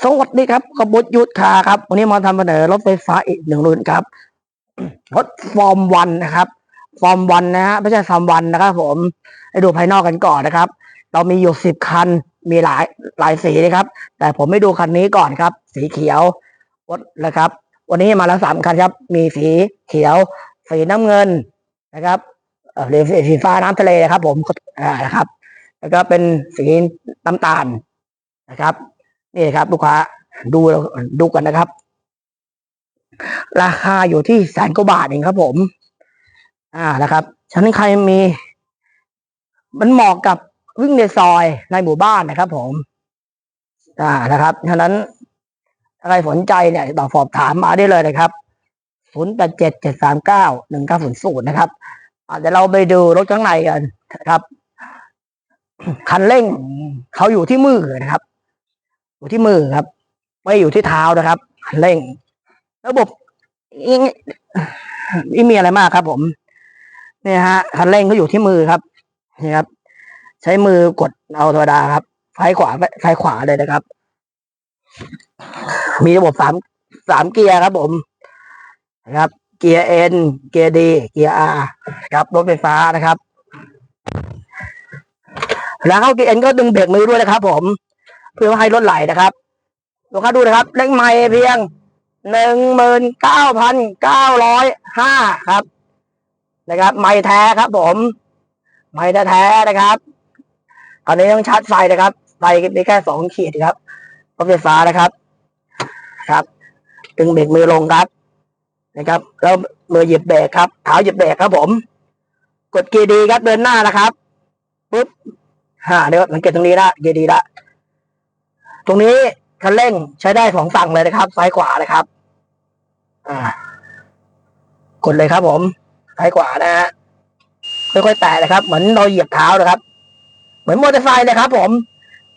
สวัสดีครับขบุตยุทธคาครับ วันนี้มาทำเสนอรถไฟฟ้าอีกหนึ่งรุ่นครับ รถฟอร์มวันนะครับ ฟอร์มวันนะฮะไม่ใช่ฟอร์มวันนะครับผมให้ดูภายนอกกันก่อนนะครับ เรามีอยู่สิบคันมีหลายหลายสีนะครับ แต่ผมไม่ดูคันนี้ก่อนครับ สีเขียวรถนะครับ วันนี้มาแล้วสามคันครับ มีสีเขียว สีน้ำเงินนะครับเอ่อหรือสีฟ้าน้ำทะเลนะครับ ผมอ่านะครับ แล้วก็เป็นสีน้ำตาลนะครับ นี่ครับ ลูกค้าดูดูกันนะครับ ราคาอยู่ที่แสนกว่าบาทเองครับ ผม อ่านะครับฉะนั้นใครมี มันเหมาะกับวิ่งในซอยในหมู่บ้านนะครับ ผม อ่านะครับฉะนั้นถ้าใครสนใจเนี่ยต่อสอบถามมาได้เลยนะครับศูนย์แปดเจ็ดเจ็ดสามเก้าหนึ่งเก้าศูนย์ศูนย์นะครับอาจจะเดี๋ยวเราไปดูรถข้างในกันนะครับ คันเร่งเขาอยู่ที่มือนะครับ อยู่ที่มือครับ ไม่อยู่ที่เท้านะครับเร่ง ระบบอิงไม่มีอะไรมากครับ ผมเนี่ยฮะคันเร่งเขาอยู่ที่มือครับนี่ครับ ใช้มือกดเอาธรรมดาครับซ้ายขวาซ้ายขวาเลยนะครับ มีระบบสามสามเกียร์ครับ ผมนะครับ เกียร์เอ็นเกียร์ดีเกียร์อาครับรถไฟฟ้านะครับ แล้วเข้าเกียร์เอ็นก็ดึงเบรกมือด้วยนะครับ ผม เพื่อให้รถไหลนะครับลูกค้าดูนะครับ เลขไม้เพียงหนึ่งหมื่นเก้าพันเก้าร้อยห้าครับ นะครับไม้แท้ครับ ผมไม้แท้ๆนะครับ ตอนนี้ต้องชาร์จไฟนะครับไฟมีแค่สองขีดครับรถไฟฟ้านะครับ ครับดึงเบรกมือลงครับ นะครับ แล้วมือหยิบเบรกครับเท้าหยิบเบรกครับ ผม กดเกียร์ดีครับเดินหน้านะครับปุ๊บฮ่าเดี๋ยวสังเกตตรงนี้ละเกียร์ดีละ ตรงนี้คันเร่งใช้ได้สองฝั่งเลยนะครับ ซ้ายขวาเลยครับ อ่ากดเลยครับ ผมซ้ายขวานะฮะค่อยๆแตะนะครับ เหมือนเราเหยียบเท้านะครับ เหมือนมอเตอร์ไซค์นะครับ ผม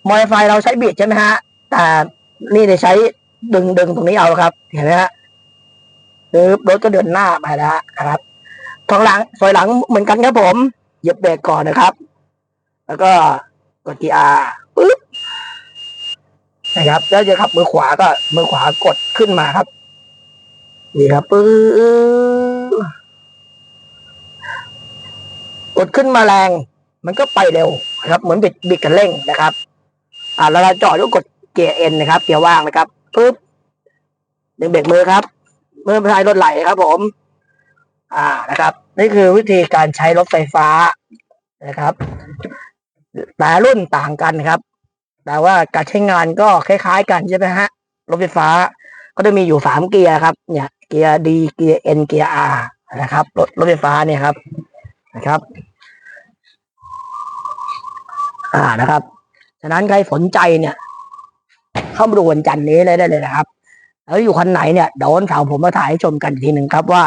มอเตอร์ไซค์เราใช้บิดใช่ไหมฮะ แต่นี่จะใช้ดึงดึงตรงนี้เอาครับ เห็นไหมฮะคือรถก็เดินหน้าไปแล้วนะครับทางหลังซอยหลังเหมือนกันครับผม เหยียบเบรกก่อนนะครับ แล้วก็กดกีอาร์ปึ๊บ นะครับแล้วจะขับมือขวาก็มือขวากดขึ้นมาครับ นี่ครับปึ๊บกดขึ้นมาแรง มันก็ไปเร็วนะครับ เหมือนบิดบิดกันเร่งนะครับ อ่าแล้วเราจอดก็กดเกียร์เอ็นนะครับ เกียร์ว่างนะครับปึ๊บดึงเบรกมือครับมือพายรถไหลครับ ผม อ่านะครับ นี่คือวิธีการใช้รถไฟฟ้านะครับ แต่รุ่นต่างกันครับ แต่ว่าการใช้งานก็คล้าย ๆ กันใช่ไหมฮะรถไฟฟ้า ก็จะมีอยู่สามเกียร์ครับ เนี่ยเกียร์ดีเกียร์เอ็นเกียร์อาร์นะครับรถรถไฟฟ้าเนี่ยครับนะครับ อ่านะครับฉะนั้นใครสนใจเนี่ย เข้ามาดูวันจันทร์นี้เลยได้เลยนะครับ แล้วอยู่คันไหนเนี่ยเดี๋ยววันเสาร์ผมมาถ่ายให้ชมกันอีกทีหนึ่งครับว่า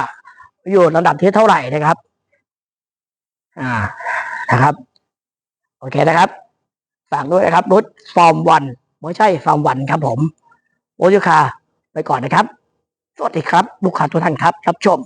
อยู่ระดับที่เท่าไหร่นะครับ อ่านะครับ โอเคนะครับ ฝากด้วยนะครับ รถฟอร์มวันไม่ใช่ฟอร์มวันครับผมโอยุคาไปก่อนนะครับ สวัสดีครับ ลูกค้าทุกท่านครับรับชม